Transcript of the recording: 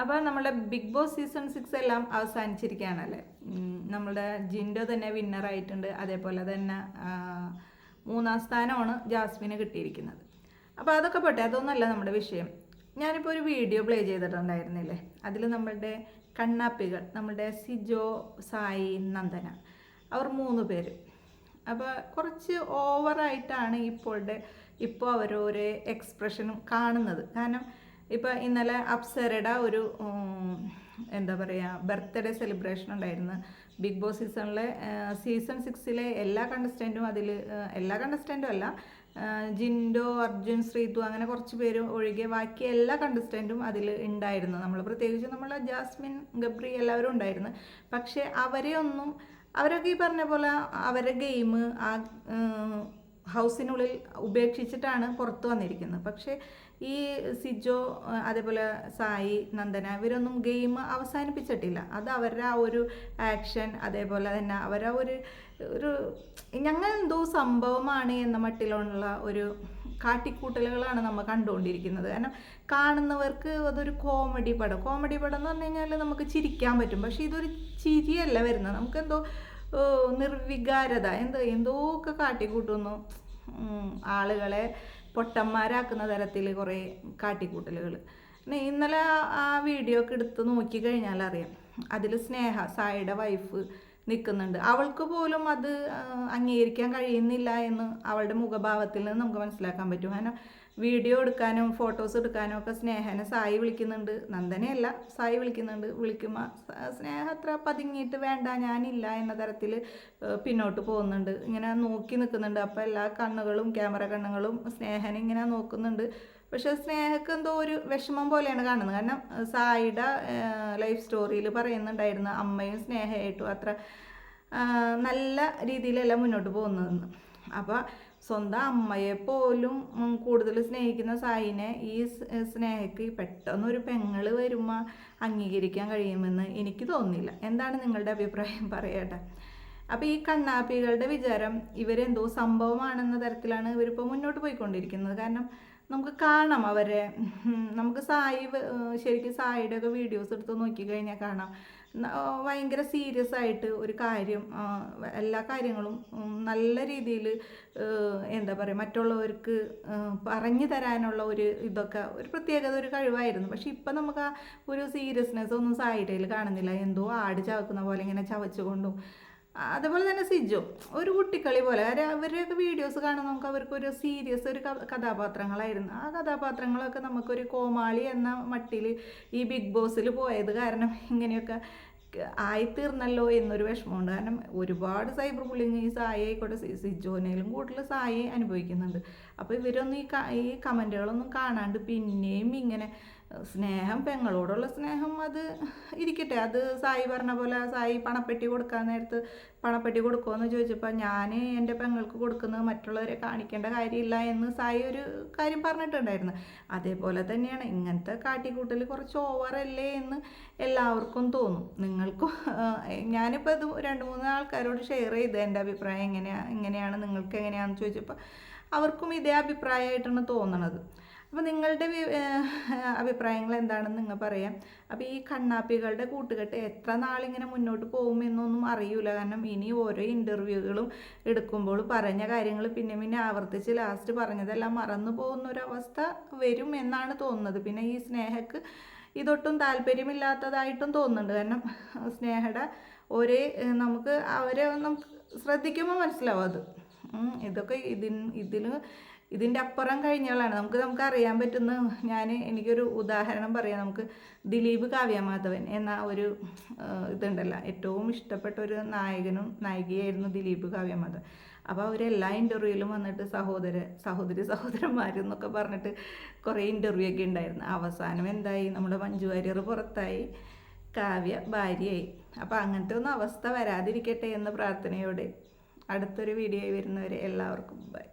അപ്പോൾ നമ്മുടെ big boss season six എല്ലാം അവസാനിച്ചിരിക്കുകയാണല്ലേ? നമ്മുടെ ജിൻഡോ തന്നെ വിന്നർ ആയിട്ടുണ്ട്. അതേപോലെ തന്നെ മൂന്നാം സ്ഥാനമാണ് ജാസ്മിന് കിട്ടിയിരിക്കുന്നത്. അപ്പോൾ അതൊക്കെ പോട്ടെ അതൊന്നുമല്ല നമ്മുടെ വിഷയം. ഞാനിപ്പോൾ ഒരു വീഡിയോ പ്ലേ ചെയ്തിട്ടുണ്ടായിരുന്നില്ലേ? അതിൽ നമ്മളുടെ കണ്ണാപ്പികൾ നമ്മുടെ സിജോ സായി നന്ദന അവർ മൂന്ന് പേര്. അപ്പോൾ കുറച്ച് ഓവറായിട്ടാണ് ഇപ്പോഴത്തെ ഇപ്പോൾ അവരോരോ എക്സ്പ്രഷനും കാണുന്നത്. കാരണം ഇപ്പോൾ ഇന്നലെ അപ്സരയുടെ ഒരു എന്താ പറയുക ബർത്ത്ഡേ സെലിബ്രേഷൻ ഉണ്ടായിരുന്നു. ബിഗ് ബോസ് സീസണിലെ സീസൺ സിക്സിലെ എല്ലാ കണ്ടസ്റ്റന്റും അതിൽ എല്ലാ കണ്ടസ്റ്റന്റും അല്ല ജിൻഡോ അർജുൻ ശ്രീതു അങ്ങനെ കുറച്ച് പേര് ഒഴികെ ബാക്കി എല്ലാ കണ്ടസ്റ്റന്റും അതിൽ ഉണ്ടായിരുന്നു. നമ്മൾ പ്രത്യേകിച്ച് നമ്മൾ ജാസ്മിൻ ഗബ്രി എല്ലാവരും ഉണ്ടായിരുന്നു. പക്ഷേ അവരെയൊന്നും അവരൊക്കെ ഈ പറഞ്ഞ പോലെ അവരുടെ ഗെയിം ആ ഹൗസിനുള്ളിൽ ഉപേക്ഷിച്ചിട്ടാണ് പുറത്തു വന്നിരിക്കുന്നത്. പക്ഷേ ഈ സിജോ അതേപോലെ സായി നന്ദന ഇവരൊന്നും ഗെയിം അവസാനിപ്പിച്ചിട്ടില്ല. അത് അവരുടെ ആ ഒരു ആക്ഷൻ അതേപോലെ തന്നെ അവരുടെ ഒരു ഒരു ഞങ്ങൾ എന്തോ സംഭവമാണ് എന്ന മട്ടിലുള്ള ഒരു കാട്ടിക്കൂട്ടലുകളാണ് നമ്മൾ കണ്ടുകൊണ്ടിരിക്കുന്നത്. കാരണം കാണുന്നവർക്ക് അതൊരു കോമഡി പടം. കോമഡി പടം എന്ന് പറഞ്ഞു കഴിഞ്ഞാൽ നമുക്ക് ചിരിക്കാൻ പറ്റും. പക്ഷേ ഇതൊരു ചിരിയല്ല വരുന്നത്. നമുക്കെന്തോ നിർവികാരത. എന്തോ എന്തോ ഒക്കെ കാട്ടിക്കൂട്ടുന്നു ആളുകളെ പൊട്ടന്മാരാക്കുന്ന തരത്തിൽ കുറേ കാട്ടിക്കൂട്ടലുകൾ ഇന്നലെ ആ- വീഡിയോ ഒക്കെ എടുത്ത് നോക്കി കഴിഞ്ഞാൽ അറിയാം അതിൽ സ്നേഹ സായിയുടെ വൈഫ് നിൽക്കുന്നുണ്ട്. അവൾക്ക് പോലും അത് അംഗീകരിക്കാൻ കഴിയുന്നില്ല എന്ന് അവളുടെ മുഖഭാവത്തിൽ നിന്ന് നമുക്ക് മനസ്സിലാക്കാൻ പറ്റും. കാരണം വീഡിയോ എടുക്കാനും ഫോട്ടോസ് എടുക്കാനും ഒക്കെ സ്നേഹനെ സായി വിളിക്കുന്നുണ്ട്. നന്ദനയല്ല സായി വിളിക്കുന്നുണ്ട്. വിളിക്കുമ്പോൾ സ്നേഹ അത്ര പതുങ്ങിയിട്ട് വേണ്ട ഞാനില്ല എന്ന തരത്തിൽ പിന്നോട്ട് പോകുന്നുണ്ട്. ഇങ്ങനെ നോക്കി നിൽക്കുന്നുണ്ട്. അപ്പോൾ എല്ലാ കണ്ണുകളും ക്യാമറ കണ്ണുകളും സ്നേഹനെ ഇങ്ങനെ നോക്കുന്നുണ്ട്. പക്ഷെ സ്നേഹക്ക് എന്തോ ഒരു വിഷമം പോലെയാണ് കാണുന്നത്. കാരണം സായിയുടെ ലൈഫ് സ്റ്റോറിയിൽ പറയുന്നുണ്ടായിരുന്നു അമ്മയും സ്നേഹമായിട്ടും അത്ര നല്ല രീതിയിലല്ല മുന്നോട്ട് പോകുന്നതെന്ന്. അപ്പോൾ സ്വന്തം അമ്മയെ പോലും കൂടുതൽ സ്നേഹിക്കുന്ന സായിനെ ഈ സ്നേഹക്ക് സ്നേഹയ്ക്ക് പെട്ടെന്ന് ഒരു പെങ്ങൾ വരുമ്പോൾ അംഗീകരിക്കാൻ കഴിയുമെന്ന് എനിക്ക് തോന്നുന്നില്ല എന്താണ് നിങ്ങളുടെ അഭിപ്രായം? പറയട്ടെ. അപ്പോൾ ഈ കണ്ണാപ്പികളുടെ വിചാരം ഇവരെന്തോ സംഭവമാണെന്ന തരത്തിലാണ് ഇവരിപ്പോൾ മുന്നോട്ട് പോയിക്കൊണ്ടിരിക്കുന്നത്. കാരണം നമുക്ക് കാണാം അവരെ. നമുക്ക് സായി ശരിക്കും സായിയുടെ ഒക്കെ വീഡിയോസ് എടുത്ത് നോക്കിക്കഴിഞ്ഞാൽ കാണാം. ഭയങ്കര സീരിയസ് ആയിട്ട് ഒരു കാര്യം എല്ലാ കാര്യങ്ങളും നല്ല രീതിയിൽ എന്താ പറയുക മറ്റുള്ളവർക്ക് പറഞ്ഞു തരാനുള്ള ഒരു ഇതൊക്കെ ഒരു പ്രത്യേകത ഒരു കഴിവായിരുന്നു. പക്ഷെ ഇപ്പം നമുക്ക് ആ ഒരു സീരിയസ്നെസ് ഒന്നും സായിഡയിൽ കാണുന്നില്ല. എന്തോ ആട് ചവക്കുന്ന പോലെ ഇങ്ങനെ ചവച്ചുകൊണ്ടും അതുപോലെ തന്നെ സിജു ഒരു കുട്ടിക്കളി പോലെ. കാര്യം അവരുടെയൊക്കെ വീഡിയോസ് കാണുമ്പോൾ നമുക്ക് അവർക്ക് ഒരു സീരിയസ് ഒരു കഥാപാത്രങ്ങളായിരുന്നു. ആ കഥാപാത്രങ്ങളൊക്കെ നമുക്കൊരു കോമാളി എന്ന മട്ടിൽ ഈ ബിഗ് ബോസിൽ പോയത് കാരണം ഇങ്ങനെയൊക്കെ ആയിത്തീർന്നല്ലോ എന്നൊരു വിഷമമുണ്ട്. കാരണം ഒരുപാട് സൈബർ ബുള്ളിങ് ഈ സായി ആയിക്കോട്ടെ സിജോനയിലും കൂടുതൽ സായി അനുഭവിക്കുന്നുണ്ട്. അപ്പോൾ ഇവരൊന്നും ഈ ഈ കമന്റുകളൊന്നും കാണാണ്ട് പിന്നെയും ഇങ്ങനെ സ്നേഹം പെങ്ങളോടുള്ള സ്നേഹം അത് ഇരിക്കട്ടെ. അത് സായി പറഞ്ഞ പോലെ സായി പണപ്പെട്ടി കൊടുക്കാൻ നേരത്ത് പണപ്പെട്ടി കൊടുക്കുമെന്ന് ചോദിച്ചപ്പോൾ ഞാൻ എന്റെ പെങ്ങൾക്ക് കൊടുക്കുന്നത് മറ്റുള്ളവരെ കാണിക്കേണ്ട കാര്യമില്ല എന്ന് സായി ഒരു കാര്യം പറഞ്ഞിട്ടുണ്ടായിരുന്നു. അതേപോലെ തന്നെയാണ്. ഇങ്ങനത്തെ കാട്ടിക്കൂട്ടൽ കുറച്ച് ഓവറല്ലേ എന്ന് എല്ലാവർക്കും തോന്നും. നിങ്ങൾക്കും ഞാനിപ്പോൾ ഇത് രണ്ട് മൂന്ന് ആൾക്കാരോട് ഷെയർ ചെയ്ത് എന്റെ അഭിപ്രായം എങ്ങനെയാണ് എങ്ങനെയാണ് നിങ്ങൾക്ക് എങ്ങനെയാണെന്ന് ചോദിച്ചപ്പോൾ അവർക്കും ഇതേ അഭിപ്രായമായിട്ടാണ് തോന്നണത്. അപ്പോൾ നിങ്ങളുടെ അഭിപ്രായങ്ങൾ എന്താണെന്ന് നിങ്ങൾ പറയാം. അപ്പോൾ ഈ കണ്ണാപ്പികളുടെ കൂട്ടുകെട്ട് എത്ര നാളിങ്ങനെ മുന്നോട്ട് പോകുമെന്നൊന്നും അറിയൂല. കാരണം ഇനി ഓരോ ഇന്റർവ്യൂകളും എടുക്കുമ്പോൾ പറഞ്ഞ കാര്യങ്ങൾ പിന്നെ പിന്നെ ആവർത്തിച്ച് ലാസ്റ്റ് പറഞ്ഞതെല്ലാം മറന്നു പോകുന്ന ഒരവസ്ഥ വരും എന്നാണ് തോന്നുന്നത്. പിന്നെ ഈ സ്നേഹക്ക് ഇതൊട്ടും താല്പര്യമില്ലാത്തതായിട്ടും തോന്നുന്നുണ്ട്. കാരണം സ്നേഹയുടെ ഒരേ നമുക്ക് അവരെ നമുക്ക് ശ്രദ്ധിക്കുമ്പോൾ മനസ്സിലാവും അത്. ഇതൊക്കെ ഇതിൻ ഇതിൽ ഇതിന്റെ അപ്പുറം കഴിഞ്ഞാലാണ് നമുക്ക് നമുക്ക് അറിയാൻ പറ്റുന്ന ഞാൻ എനിക്കൊരു ഉദാഹരണം പറയാം. നമുക്ക് ദിലീപ് കാവ്യമാധവൻ എന്ന ഒരു ഇതുണ്ടല്ലോ. ഏറ്റവും ഇഷ്ടപ്പെട്ട ഒരു നായകനും നായികയായിരുന്നു ദിലീപ് കാവ്യമാധവൻ. അപ്പോൾ അവരെല്ലാ ഇന്റർവ്യൂവിലും വന്നിട്ട് സഹോദര സഹോദരി സഹോദരന്മാരെന്നൊക്കെ പറഞ്ഞിട്ട് കുറേ ഇന്റർവ്യൂ ഒക്കെ ഉണ്ടായിരുന്നു. അവസാനം എന്തായി? നമ്മുടെ മഞ്ജു വാര്യർ പുറത്തായി. കാവ്യ ഭാര്യയായി. അപ്പോൾ അങ്ങനത്തെ ഒന്നും അവസ്ഥ വരാതിരിക്കട്ടെ എന്ന പ്രാർത്ഥനയോടെ അടുത്തൊരു വീഡിയോ വരുന്നവരെ എല്ലാവർക്കും ബൈ